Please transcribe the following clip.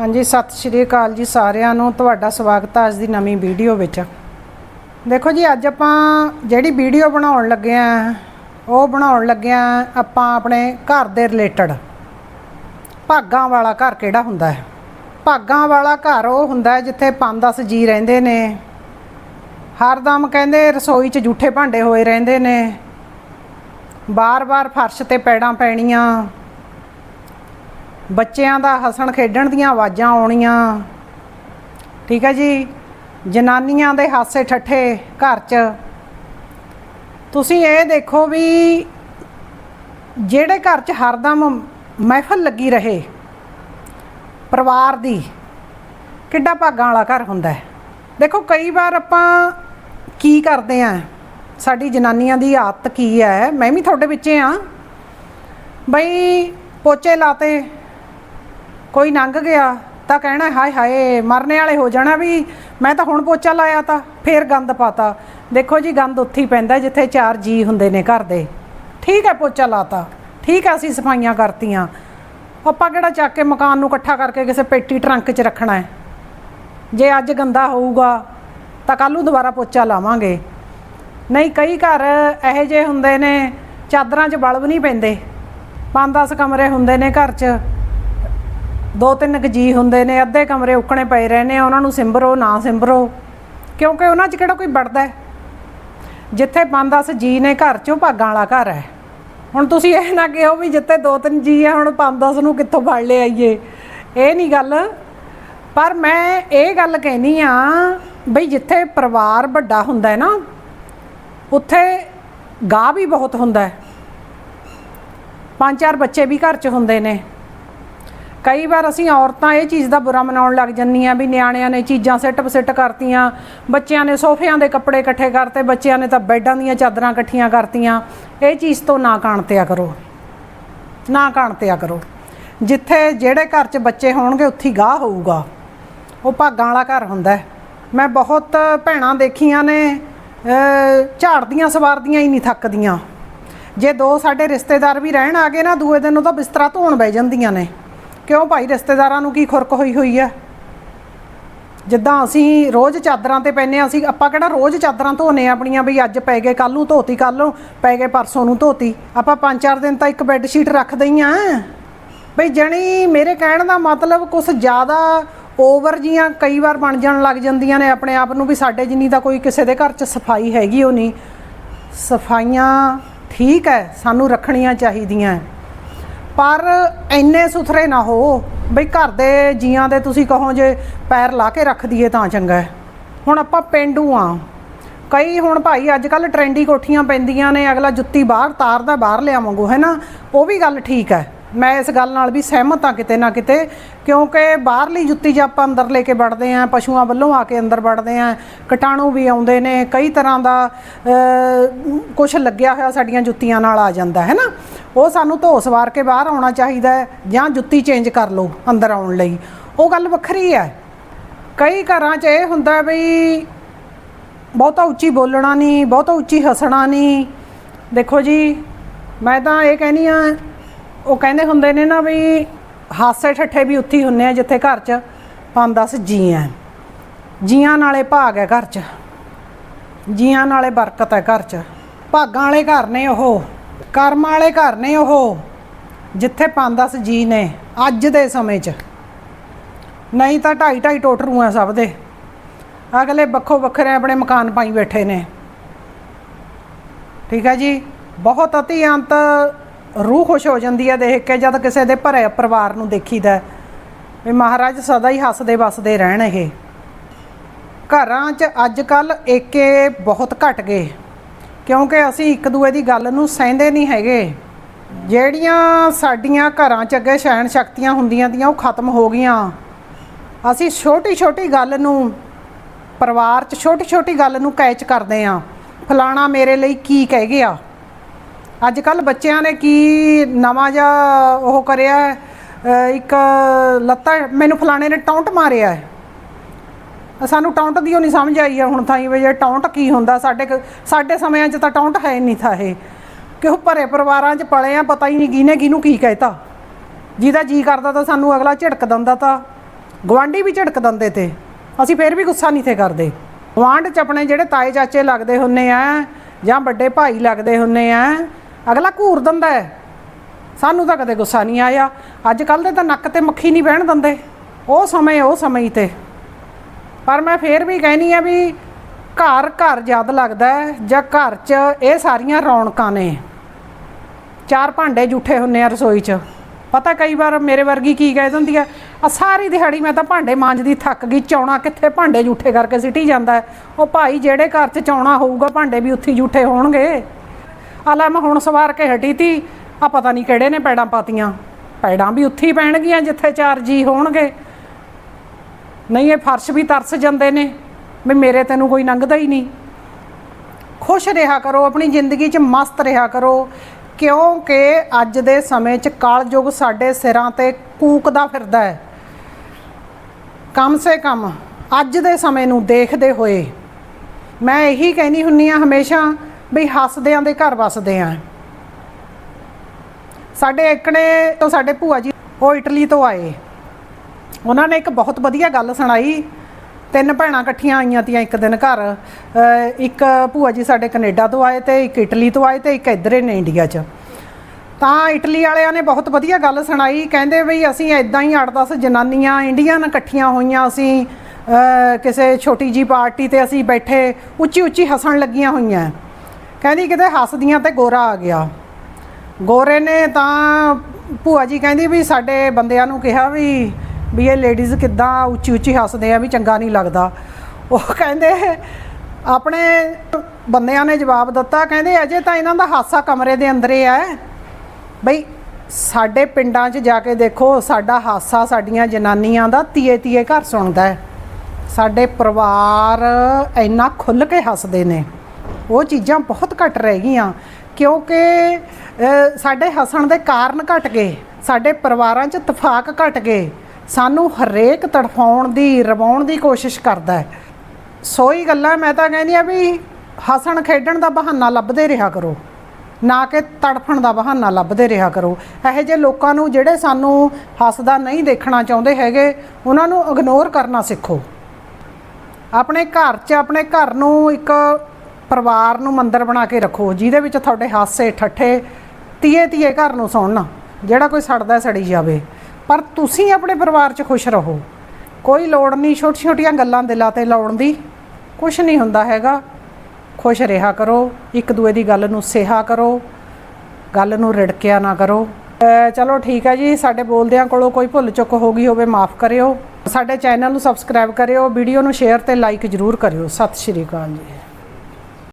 ਹਾਂਜੀ, ਸਤਿ ਸ਼੍ਰੀ ਅਕਾਲ ਜੀ ਸਾਰਿਆਂ ਨੂੰ। ਤੁਹਾਡਾ ਸਵਾਗਤ ਹੈ ਅੱਜ ਦੀ ਨਵੀਂ ਵੀਡੀਓ ਵਿੱਚ। ਦੇਖੋ ਜੀ, ਅੱਜ ਆਪਾਂ ਜਿਹੜੀ ਵੀਡੀਓ ਬਣਾਉਣ ਲੱਗੇ ਆ, ਉਹ ਬਣਾਉਣ ਲੱਗੇ ਆ ਆਪਾਂ ਆਪਣੇ ਘਰ ਦੇ ਰਿਲੇਟਡ ਭਾਗਾਂ ਵਾਲਾ ਘਰ ਕਿਹੜਾ ਹੁੰਦਾ ਹੈ? ਭਾਗਾਂ ਵਾਲਾ ਘਰ ਉਹ ਹੁੰਦਾ ਹੈ ਜਿੱਥੇ 5-10 ਜੀ ਰਹਿੰਦੇ ਨੇ। ਹਰਦਮ ਕਹਿੰਦੇ ਰਸੋਈ 'ਚ ਜੂਠੇ ਭਾਂਡੇ ਹੋਏ ਰਹਿੰਦੇ ਨੇ। ਬਾਰ-ਬਾਰ ਫਰਸ਼ ਤੇ ਪੈੜਾਂ ਪੈਣੀਆਂ। ਬੱਚਿਆਂ ਦਾ ਹੱਸਣ ਖੇਡਣ ਦੀਆਂ ਆਵਾਜ਼ਾਂ ਆਉਣੀਆਂ। ਠੀਕ ਹੈ ਜੀ? ਜਨਾਨੀਆਂ ਦੇ ਹਾਸੇ ਠੱਠੇ ਘਰ 'ਚ। ਤੁਸੀਂ ਇਹ ਦੇਖੋ ਵੀ ਜਿਹੜੇ ਘਰ 'ਚ ਹਰਦਮ ਮਹਿਫਲ ਲੱਗੀ ਰਹੇ, ਪਰਿਵਾਰ ਦੀ, ਕਿੱਡਾ ਭਾਗਾਂ ਵਾਲਾ ਘਰ ਹੁੰਦਾ ਹੈ। ਦੇਖੋ, ਕਈ ਵਾਰ ਆਪਾਂ ਕੀ ਕਰਦੇ ਆ ਸਾਡੀ ਜਨਾਨੀਆਂ ਦੀ ਆਦਤ ਕੀ ਹੈ? ਮੈਂ ਵੀ ਤੁਹਾਡੇ ਵਿੱਚ ਆ ਬਈ ਪੋਚੇ ਲਾਤੇ ਕੋਈ ਲੰਘ ਗਿਆ ਤਾਂ ਕਹਿਣਾ, ਹਾਏ ਹਾਏ, ਮਰਨੇ ਵਾਲੇ ਹੋ ਜਾਣਾ ਵੀ। ਮੈਂ ਤਾਂ ਹੁਣ ਪੋਚਾ ਲਾਇਆ ਤਾਂ, ਫੇਰ ਗੰਦ ਪਾਤਾ। ਦੇਖੋ ਜੀ, ਗੰਦ ਉੱਥੇ ਹੀ ਪੈਂਦਾ ਜਿੱਥੇ ਚਾਰ ਜੀ ਹੁੰਦੇ ਨੇ ਘਰ ਦੇ। ਠੀਕ ਹੈ, ਪੋਚਾ ਲਾਤਾ। ਠੀਕ ਹੈ, ਅਸੀਂ ਸਫਾਈਆਂ ਕਰਤੀਆਂ। ਆਪਾਂ ਕਿਹੜਾ ਚੱਕ ਕੇ ਮਕਾਨ ਨੂੰ ਇਕੱਠਾ ਕਰਕੇ ਕਿਸੇ ਪੇਟੀ ਟਰੰਕ 'ਚ ਰੱਖਣਾ ਹੈ? ਜੇ ਅੱਜ ਗੰਦਾ ਹੋਊਗਾ, ਤਾਂ ਕੱਲ ਨੂੰ ਦੁਬਾਰਾ ਪੋਚਾ ਲਾਵਾਂਗੇ। ਨਹੀਂ, ਕਈ ਘਰ ਇਹੋ ਜਿਹੇ ਹੁੰਦੇ ਨੇ, ਚਾਦਰਾਂ 'ਚ ਬਲਬ ਨਹੀਂ ਪੈਂਦੇ। ਪੰਜ 10 ਕਮਰੇ ਹੁੰਦੇ ਨੇ ਘਰ 'ਚ। ਦੋ ਤਿੰਨ ਕੁ ਜੀ ਹੁੰਦੇ ਨੇ, ਅੱਧੇ ਕਮਰੇ ਉੱਕਣੇ ਪਏ ਰਹੇ ਨੇ ਉਹਨਾਂ ਨੂੰ ਸਿੰਬਰੋ ਨਾ ਸਿੰਬਰੋ ਕਿਉਂਕਿ ਉਹਨਾਂ 'ਚ ਕਿਹੜਾ ਕੋਈ ਵੜਦਾ ਜਿੱਥੇ 5-10 ਜੀ ਨੇ ਘਰ 'ਚੋਂ ਭਾਗਾਂ ਵਾਲਾ ਘਰ ਹੈ। ਹੁਣ ਤੁਸੀਂ ਇਹ ਨਾ ਕਿਹੋ ਵੀ ਜਿੱਥੇ ਦੋ ਤਿੰਨ ਜੀ ਆ, ਹੁਣ 5-10 ਨੂੰ ਕਿੱਥੋਂ ਫੜ ਲੈ ਆਈਏ ਇਹ ਨਹੀਂ ਗੱਲ। ਪਰ ਮੈਂ ਇਹ ਗੱਲ ਕਹਿਨੀ ਆ ਬਈ ਜਿੱਥੇ ਪਰਿਵਾਰ ਵੱਡਾ ਹੁੰਦਾ ਹੈ ਨਾ, ਉੱਥੇ ਗਾਹ ਵੀ ਬਹੁਤ ਹੁੰਦਾ ਹੈ। ਪੰਜ ਚਾਰ ਬੱਚੇ ਵੀ ਘਰ 'ਚ ਹੁੰਦੇ ਨੇ। ਕਈ ਵਾਰ ਅਸੀਂ ਔਰਤਾਂ ਇਹ ਚੀਜ਼ ਦਾ ਬੁਰਾ ਮਨਾਉਣ ਲੱਗ ਜੰਨੀਆਂ ਵੀ ਨਿਆਣਿਆਂ ਨੇ ਚੀਜ਼ਾਂ ਸਿੱਟ ਪਸਿੱਟ ਕਰਤੀਆਂ ਬੱਚਿਆਂ ਨੇ ਸੋਫਿਆਂ ਦੇ ਕੱਪੜੇ ਇਕੱਠੇ ਕਰਤੇ ਬੱਚਿਆਂ ਨੇ ਤਾਂ ਬੈੱਡਾਂ ਦੀਆਂ ਚਾਦਰਾਂ ਇਕੱਠੀਆਂ ਕਰਤੀਆਂ। ਇਹ ਚੀਜ਼ ਤੋਂ ਨਾ ਕਾਣਤਿਆ ਕਰੋ। ਨਾ ਕਾਣਤਿਆ ਕਰੋ। ਜਿੱਥੇ ਜਿਹੜੇ ਘਰ 'ਚ ਬੱਚੇ ਹੋਣਗੇ ਉੱਥੇ ਗਾਹ ਹੋਊਗਾ। ਉਹ ਭਾਗਾਂ ਵਾਲਾ ਘਰ ਹੁੰਦਾ ਮੈਂ ਬਹੁਤ ਭੈਣਾਂ ਦੇਖੀਆਂ ਨੇ ਅਹ, ਝਾੜਦੀਆਂ ਸਵਾਰਦੀਆਂ ਹੀ ਨਹੀਂ ਥੱਕਦੀਆਂ। ਜੇ ਦੋ ਸਾਡੇ ਰਿਸ਼ਤੇਦਾਰ ਵੀ ਰਹਿਣ ਆ ਗਏ ਨਾ ਦੂਏ ਦਿਨ ਉਹ ਤਾਂ ਬਿਸਤਰਾ ਧੋਣ ਬਹਿ ਜਾਂਦੀਆਂ ਨੇ। ਕਿਉਂ ਭਾਈ? ਰਿਸ਼ਤੇਦਾਰਾਂ ਨੂੰ ਕੀ ਖੁਰਕ ਹੋਈ ਹੋਈ ਆ? ਜਿੱਦਾਂ ਅਸੀਂ ਰੋਜ਼ ਚਾਦਰਾਂ ਤੇ ਪੈਨੇ ਆ ਅਸੀਂ ਆਪਾਂ ਕਿਹੜਾ ਰੋਜ਼ ਚਾਦਰਾਂ ਧੋਨੇ ਆਪਣੀਆਂ? ਵੀ ਅੱਜ ਪੈ ਗਏ ਕੱਲ ਨੂੰ ਧੋਤੀ ਕੱਲ ਨੂੰ ਪੈ ਗਏ, ਪਰਸੋਂ ਨੂੰ ਧੋਤੀ। ਆਪਾਂ ਪੰਜ ਚਾਰ ਦਿਨ ਤਾਂ ਇੱਕ ਬੈੱਡ ਸ਼ੀਟ ਰੱਖਦੇ ਹੀ ਆ। ਬਈ ਜਣੀ ਮੇਰੇ ਕਹਿਣ ਦਾ ਮਤਲਬ ਕੁਝ ਜ਼ਿਆਦਾ ਓਵਰ ਜੀਆਂ ਕਈ ਵਾਰ ਬਣ ਜਾਣ ਲੱਗ ਜਾਂਦੀਆਂ ਨੇ ਆਪਣੇ ਆਪ ਨੂੰ ਵੀ ਸਾਡੇ ਜਿੰਨੀ ਦਾ ਕੋਈ ਕਿਸੇ ਦੇ ਘਰ 'ਚ ਸਫ਼ਾਈ ਹੈਗੀ ਉਹ ਨਹੀਂ ਸਫਾਈਆਂ ਠੀਕ ਹੈ ਸਾਨੂੰ ਰੱਖਣੀਆਂ ਚਾਹੀਦੀਆਂ ਪਰ ਇੰਨੇ ਸੁਥਰੇ ਨਾ ਹੋ। ਬਈ ਘਰ ਦੇ ਜੀਆਂ ਦੇ ਤੁਸੀਂ ਕਹੋ ਜੇ ਪੈਰ ਲਾ ਕੇ ਰੱਖ ਦਈਏ ਤਾਂ ਚੰਗਾ ਹੈ। ਹੁਣ ਆਪਾਂ ਪਿੰਡੂ ਆ। ਕਈ ਹੁਣ ਭਾਈ ਅੱਜ ਕੱਲ ਟ੍ਰੈਂਡੀ ਕੋਠੀਆਂ ਪੈਂਦੀਆਂ ਨੇ, ਅਗਲਾ ਜੁੱਤੀ ਬਾਹਰ ਤਾਰਦਾ ਬਾਹਰ ਲਿਆਵਾਂਗੋ, ਹੈ ਨਾ? ਉਹ ਵੀ ਗੱਲ ਠੀਕ ਹੈ। ਮੈਂ ਇਸ ਗੱਲ ਨਾਲ ਵੀ ਸਹਿਮਤ ਹਾਂ ਕਿਤੇ ਨਾ ਕਿਤੇ, ਕਿਉਂਕਿ ਬਾਹਰਲੀ ਜੁੱਤੀ ਜੇ ਆਪਾਂ ਅੰਦਰ ਲੈ ਕੇ ਵੜਦੇ ਆਂ ਪਸ਼ੂਆਂ ਵੱਲੋਂ ਆ ਕੇ ਅੰਦਰ ਵੜਦੇ ਆਂ ਕੀਟਾਣੂ ਵੀ ਆਉਂਦੇ ਨੇ, ਕਈ ਤਰ੍ਹਾਂ ਦਾ ਕੁਝ ਲੱਗਿਆ ਹੋਇਆ ਸਾਡੀਆਂ ਜੁੱਤੀਆਂ ਨਾਲ ਆ ਜਾਂਦਾ, ਹੈ ਨਾ? ਉਹ ਸਾਨੂੰ ਧੋ ਸਵਾਰ ਕੇ ਬਾਹਰ ਆਉਣਾ ਚਾਹੀਦਾ ਹੈ ਜਾਂ ਜੁੱਤੀ ਚੇਂਜ ਕਰ ਲਓ ਅੰਦਰ ਆਉਣ ਲਈ। ਉਹ ਗੱਲ ਵੱਖਰੀ ਹੈ। ਕਈ ਘਰਾਂ 'ਚ ਇਹ ਹੁੰਦਾ ਵੀ ਬਹੁਤਾ ਉੱਚੀ ਬੋਲਣਾ ਨਹੀਂ, ਬਹੁਤਾ ਉੱਚੀ ਹੱਸਣਾ ਨਹੀਂ। ਦੇਖੋ ਜੀ, ਮੈਂ ਤਾਂ ਇਹ ਕਹਿੰਦੀ ਆ ਉਹ ਕਹਿੰਦੇ ਹੁੰਦੇ ਨੇ ਨਾ ਵੀ ਹਾਸੇ ਠੱਠੇ ਵੀ ਉੱਥੇ ਹੀ ਹੁੰਨੇ ਆ ਜਿੱਥੇ ਘਰ 'ਚ ਪੰਜ ਦਸ ਜੀ ਆ ਜੀਆਂ ਨਾਲੇ ਭਾਗ ਹੈ ਘਰ 'ਚ। ਜੀਆਂ ਨਾਲੇ ਬਰਕਤ ਹੈ ਘਰ 'ਚ। ਭਾਗਾਂ ਵਾਲੇ ਘਰ ਨੇ ਉਹ। ਕਰਮ ਵਾਲੇ ਘਰ ਨੇ ਉਹ। ਜਿੱਥੇ ਪੰਜ ਦਸ ਜੀ ਨੇ ਅੱਜ ਦੇ ਸਮੇਂ 'ਚ। ਨਹੀਂ ਤਾਂ ਢਾਈ ਢਾਈ ਟੋਟਰੂ ਆ ਸਭ ਦੇ। ਅਗਲੇ ਵੱਖੋ ਵੱਖਰੇ ਆਪਣੇ ਮਕਾਨ ਪਾਈ ਬੈਠੇ ਨੇ। ਠੀਕ ਹੈ ਜੀ। ਬਹੁਤ ਅਤਿਅੰਤ ਰੂਹ ਖੁਸ਼ ਹੋ ਜਾਂਦੀ ਹੈ ਦੇਖ ਕੇ, ਜਦ ਕਿਸੇ ਦੇ ਭਰੇ ਪਰਿਵਾਰ ਨੂੰ ਦੇਖੀਦਾ ਵੀ ਮਹਾਰਾਜ ਸਦਾ ਹੀ ਹੱਸਦੇ ਵਸਦੇ ਰਹਿਣ ਇਹ। ਘਰਾਂ 'ਚ ਅੱਜ ਕੱਲ ਏਕੇ ਬਹੁਤ ਘਟ ਗਏ, ਕਿਉਂਕਿ ਅਸੀਂ ਇੱਕ ਦੂਏ ਦੀ ਗੱਲ ਨੂੰ ਸਹਿੰਦੇ ਨਹੀਂ ਹੈਗੇ। ਜਿਹੜੀਆਂ ਸਾਡੀਆਂ ਘਰਾਂ 'ਚ ਅੱਗੇ ਸਹਿਣ ਸ਼ਕਤੀਆਂ ਹੁੰਦੀਆਂ ਦੀਆਂ ਉਹ ਖਤਮ ਹੋ ਗਈਆਂ। ਅਸੀਂ ਛੋਟੀ ਛੋਟੀ ਗੱਲ ਨੂੰ, ਪਰਿਵਾਰ 'ਚ ਛੋਟੀ ਛੋਟੀ ਗੱਲ ਨੂੰ ਕੈਚ ਕਰਦੇ ਆ ਫਲਾਣਾ ਮੇਰੇ ਲਈ ਕੀ ਕਹਿ ਗਿਆ? ਅੱਜ ਕੱਲ ਬੱਚਿਆਂ ਨੇ ਕੀ ਨਵਾਂ ਜਿਹਾ ਉਹ ਕਰਿਆ ਹੈ, ਇੱਕ ਲੱਤਾਂ ਮੈਨੂੰ ਫਲਾਣੇ ਨੇ ਟੌਂਟ ਮਾਰਿਆ ਹੈ। ਸਾਨੂੰ ਟੌਂਟ ਦੀ ਉਹ ਨਹੀਂ ਸਮਝ ਆਈ ਆ ਹੁਣ ਤਾਈਂ ਵੀ ਇਹ ਟੌਂਟ ਕੀ ਹੁੰਦਾ ਸਾਡੇ ਕ- ਸਾਡੇ ਸਮਿਆਂ 'ਚ ਤਾਂ ਟੌਂਟ ਹੈ ਨਹੀਂ ਥਾ ਇਹ। ਕਿ ਉਹ ਭਰੇ ਪਰਿਵਾਰਾਂ 'ਚ ਪਲੇ ਆ ਪਤਾ ਹੀ ਨਹੀਂ ਕਿਹਨੇ ਕਿਹਨੂੰ ਕੀ ਕਹਿਤਾ। ਜਿਹਦਾ ਜੀ ਕਰਦਾ ਤਾਂ ਸਾਨੂੰ ਅਗਲਾ ਝਿੜਕ ਦਿੰਦਾ ਤਾਂ ਗਵਾਂਢੀ ਵੀ ਝਿੜਕ ਦਿੰਦੇ ਤੇ ਅਸੀਂ ਫੇਰ ਵੀ ਗੁੱਸਾ ਨਹੀਂ ਥੇ ਕਰਦੇ। ਗਵਾਂਢ ਚ ਆਪਣੇ ਜਿਹੜੇ ਤਾਏ ਚਾਚੇ ਲੱਗਦੇ ਹੁੰਨੇ ਆ ਜਾਂ ਵੱਡੇ ਭਾਈ ਲੱਗਦੇ ਹੁੰਨੇ ਆ ਅਗਲਾ ਘੂਰ ਦਿੰਦਾ ਹੈ। ਸਾਨੂੰ ਤਾਂ ਕਦੇ ਗੁੱਸਾ ਨਹੀਂ ਆਇਆ। ਅੱਜ ਕੱਲ ਦੇ ਤਾਂ ਨੱਕ ਤੇ ਮੱਖੀ ਨਹੀਂ ਬਹਿਣ ਦਿੰਦੇ। ਉਹ ਸਮੇਂ ਉਹ ਸਮੇਂ ਤੇ। ਪਰ ਮੈਂ ਫੇਰ ਵੀ ਕਹਿਨੀ ਆ ਵੀ ਘਰ ਘਰ ਜਦ ਲੱਗਦਾ ਹੈ ਜਾਂ ਘਰ 'ਚ ਇਹ ਸਾਰੀਆਂ ਰੌਣਕਾਂ ਨੇ। ਚਾਰ ਭਾਂਡੇ ਜੂਠੇ ਹੁੰਨੇ ਆ ਰਸੋਈ 'ਚ। ਪਤਾ ਕਈ ਵਾਰ ਮੇਰੇ ਵਰਗੀ ਕੀ ਕਹਿ ਦਿੰਦੀ ਆ ਆ ਸਾਰੀ ਦਿਹਾੜੀ ਮੈਂ ਤਾਂ ਭਾਂਡੇ ਮਾਂਜਦੀ ਥੱਕ ਗਈ, ਚੌਣਾ ਕਿੱਥੇ? ਭਾਂਡੇ ਜੂਠੇ ਕਰਕੇ ਸਿੱਟੀ ਜਾਂਦਾ ਉਹ ਭਾਈ ਜਿਹੜੇ ਘਰ 'ਚ ਚੌਣਾ ਹੋਊਗਾ, ਭਾਂਡੇ ਵੀ ਉੱਥੇ ਜੂਠੇ ਹੋਣਗੇ। ਆ ਲੈ ਮੈਂ ਹੁਣ ਸਵਾਰ ਕੇ ਹਟੀ ਤੀ ਆ ਪਤਾ ਨਹੀਂ ਕਿਹੜੇ ਨੇ ਪੈੜਾਂ ਪਾਤੀਆਂ। ਪੈੜਾਂ ਵੀ ਉੱਥੇ ਹੀ ਪੈਣਗੀਆਂ ਜਿੱਥੇ ਚਾਰ ਜੀ ਹੋਣਗੇ। ਨਹੀਂ, ਇਹ ਫਰਸ਼ ਵੀ ਤਰਸ ਜਾਂਦੇ ਨੇ, ਵੀ ਮੇਰੇ ਤੈਨੂੰ ਕੋਈ ਲੰਘਦਾ ਹੀ ਨਹੀਂ। ਖੁਸ਼ ਰਿਹਾ ਕਰੋ, ਆਪਣੀ ਜ਼ਿੰਦਗੀ 'ਚ ਮਸਤ ਰਿਹਾ ਕਰੋ, ਕਿਉਂਕਿ ਅੱਜ ਦੇ ਸਮੇਂ 'ਚ ਕਾਲਯੁਗ ਸਾਡੇ ਸਿਰਾਂ ਤੇ ਕੂਕਦਾ ਫਿਰਦਾ ਹੈ। ਕਮ ਸੇ ਕਮ, ਅੱਜ ਦੇ ਸਮੇਂ ਨੂੰ ਦੇਖਦੇ ਹੋਏ, ਮੈਂ ਇਹੀ ਕਹਿਨੀ ਹੁੰਨੀ ਆ ਹਮੇਸ਼ਾ ਬਈ ਹੱਸਦਿਆਂ ਦੇ ਘਰ ਵਸਦੇ ਆ ਸਾਡੇ ਇਕਣੇ ਤੋਂ ਸਾਡੇ ਭੂਆ ਜੀ ਉਹ ਇਟਲੀ ਤੋਂ ਆਏ। ਉਹਨਾਂ ਨੇ ਇੱਕ ਬਹੁਤ ਵਧੀਆ ਗੱਲ ਸੁਣਾਈ। ਤਿੰਨ ਭੈਣਾਂ ਇਕੱਠੀਆਂ ਆਈਆਂ ਤੀਆਂ ਇੱਕ ਦਿਨ ਘਰ। ਇੱਕ ਭੂਆ ਜੀ ਸਾਡੇ ਕੈਨੇਡਾ ਤੋਂ ਆਏ ਤੇ ਇੱਕ ਇਟਲੀ ਤੋਂ ਆਏ ਤੇ ਇੱਕ ਇੱਧਰੇ ਨੇ ਇੰਡੀਆ 'ਚ। ਤਾਂ ਇਟਲੀ ਵਾਲਿਆਂ ਨੇ ਬਹੁਤ ਵਧੀਆ ਗੱਲ ਸੁਣਾਈ। ਕਹਿੰਦੇ ਵੀ ਅਸੀਂ ਐਦਾਂ ਹੀ 8-10 ਜਨਾਨੀਆਂ ਇੰਡੀਅਨ ਇਕੱਠੀਆਂ ਹੋਈਆਂ ਅਸੀਂ ਕਿਸੇ ਛੋਟੀ ਜੀ ਪਾਰਟੀ ਤੇ ਅਸੀਂ ਬੈਠੇ ਉੱਚੀ ਉੱਚੀ ਹੱਸਣ ਲੱਗੀਆਂ ਹੋਈਆਂ। ਕਹਿੰਦੀ ਕਿਤੇ ਹੱਸਦੀਆਂ ਤੇ ਗੋਰਾ ਆ ਗਿਆ। ਗੋਰੇ ਨੇ ਤਾਂ ਭੂਆ ਜੀ ਕਹਿੰਦੀ ਵੀ ਸਾਡੇ ਬੰਦਿਆਂ ਨੂੰ ਕਿਹਾ ਵੀ ਵੀ ਇਹ ਲੇਡੀਜ਼ ਕਿੱਦਾਂ ਉੱਚੀ ਉੱਚੀ ਹੱਸਦੇ ਆ ਵੀ ਚੰਗਾ ਨਹੀਂ ਲੱਗਦਾ। ਉਹ ਕਹਿੰਦੇ ਆਪਣੇ ਬੰਦਿਆਂ ਨੇ ਜਵਾਬ ਦਿੱਤਾ, ਕਹਿੰਦੇ ਅਜੇ ਤਾਂ ਇਹਨਾਂ ਦਾ ਹਾਸਾ ਕਮਰੇ ਦੇ ਅੰਦਰੇ ਹੈ। ਬਈ ਸਾਡੇ ਪਿੰਡਾਂ 'ਚ ਜਾ ਕੇ ਦੇਖੋ, ਸਾਡਾ ਹਾਸਾ ਸਾਡੀਆਂ ਜਨਾਨੀਆਂ ਦਾ ਤੀਏ ਤੀਏ ਘਰ ਸੁਣਦਾ ਹੈ। ਸਾਡੇ ਪਰਿਵਾਰ ਇੰਨਾ ਖੁੱਲ ਕੇ ਹੱਸਦੇ ਨੇ। ਉਹ ਚੀਜ਼ਾਂ ਬਹੁਤ ਘੱਟ ਰਹਿ ਗਈਆਂ, ਕਿਉਂਕਿ ਸਾਡੇ ਹੱਸਣ ਦੇ ਕਾਰਨ ਘਟ ਗਏ, ਸਾਡੇ ਪਰਿਵਾਰਾਂ 'ਚ ਤਫਾਕ ਘਟ ਗਏ, ਸਾਨੂੰ ਹਰੇਕ ਤੜਫਾਉਣ ਦੀ, ਰਵਾਉਣ ਦੀ ਕੋਸ਼ਿਸ਼ ਕਰਦਾ ਹੈ। ਸੋ ਗੱਲਾਂ ਮੈਂ ਤਾਂ ਕਹਿੰਦੀ ਆ ਵੀ ਹੱਸਣ ਖੇਡਣ ਦਾ ਬਹਾਨਾ ਲੱਭਦੇ ਰਿਹਾ ਕਰੋ, ਨਾ ਕਿ ਤੜਫਣ ਦਾ ਬਹਾਨਾ ਲੱਭਦੇ ਰਿਹਾ ਕਰੋ। ਇਹੋ ਜਿਹੇ ਲੋਕਾਂ ਨੂੰ ਜਿਹੜੇ ਸਾਨੂੰ ਹੱਸਦਾ ਨਹੀਂ ਦੇਖਣਾ ਚਾਹੁੰਦੇ ਹੈਗੇ, ਉਹਨਾਂ ਨੂੰ ਇਗਨੋਰ ਕਰਨਾ ਸਿੱਖੋ। ਆਪਣੇ ਘਰ 'ਚ, ਆਪਣੇ ਘਰ ਨੂੰ ਇੱਕ ਪਰਿਵਾਰ ਨੂੰ ਮੰਦਰ ਬਣਾ ਕੇ ਰੱਖੋ, ਜਿਹਦੇ ਵਿੱਚ ਤੁਹਾਡੇ ਹਾਸੇ, ਠੱਠੇ ਤੀਏ ਤੀਏ ਘਰ ਨੂੰ ਸੁਣਨ ਜਿਹੜਾ ਕੋਈ ਸੜਦਾ, ਸੜੀ ਜਾਵੇ। ਪਰ ਤੁਸੀਂ ਆਪਣੇ ਪਰਿਵਾਰ 'ਚ ਖੁਸ਼ ਰਹੋ। ਕੋਈ ਲੋੜ ਨਹੀਂ ਛੋਟੀ ਛੋਟੀਆਂ ਗੱਲਾਂ ਦਿਲਾਂ ਤੇ ਲਾਉਣ ਦੀ। ਕੁਝ ਨਹੀਂ ਹੁੰਦਾ ਹੈਗਾ। ਖੁਸ਼ ਰਿਹਾ ਕਰੋ। ਇੱਕ ਦੂਏ ਦੀ ਗੱਲ ਨੂੰ ਸਿਹਾ ਕਰੋ। ਗੱਲ ਨੂੰ ਰਿੜਕਿਆ ਨਾ ਕਰੋ। ਚਲੋ ਠੀਕ ਹੈ ਜੀ। ਸਾਡੇ ਬੋਲਦਿਆਂ ਕੋਲੋਂ ਕੋਈ ਭੁੱਲ ਚੁੱਕ ਹੋ ਗਈ ਹੋਵੇ, ਮਾਫ ਕਰਿਓ। ਸਾਡੇ ਚੈਨਲ ਨੂੰ ਸਬਸਕ੍ਰਾਈਬ ਕਰਿਓ। ਵੀਡੀਓ ਨੂੰ ਸ਼ੇਅਰ ਤੇ ਲਾਈਕ ਜ਼ਰੂਰ ਕਰਿਓ। ਸਤਿ ਸ਼੍ਰੀ ਅਕਾਲ ਜੀ।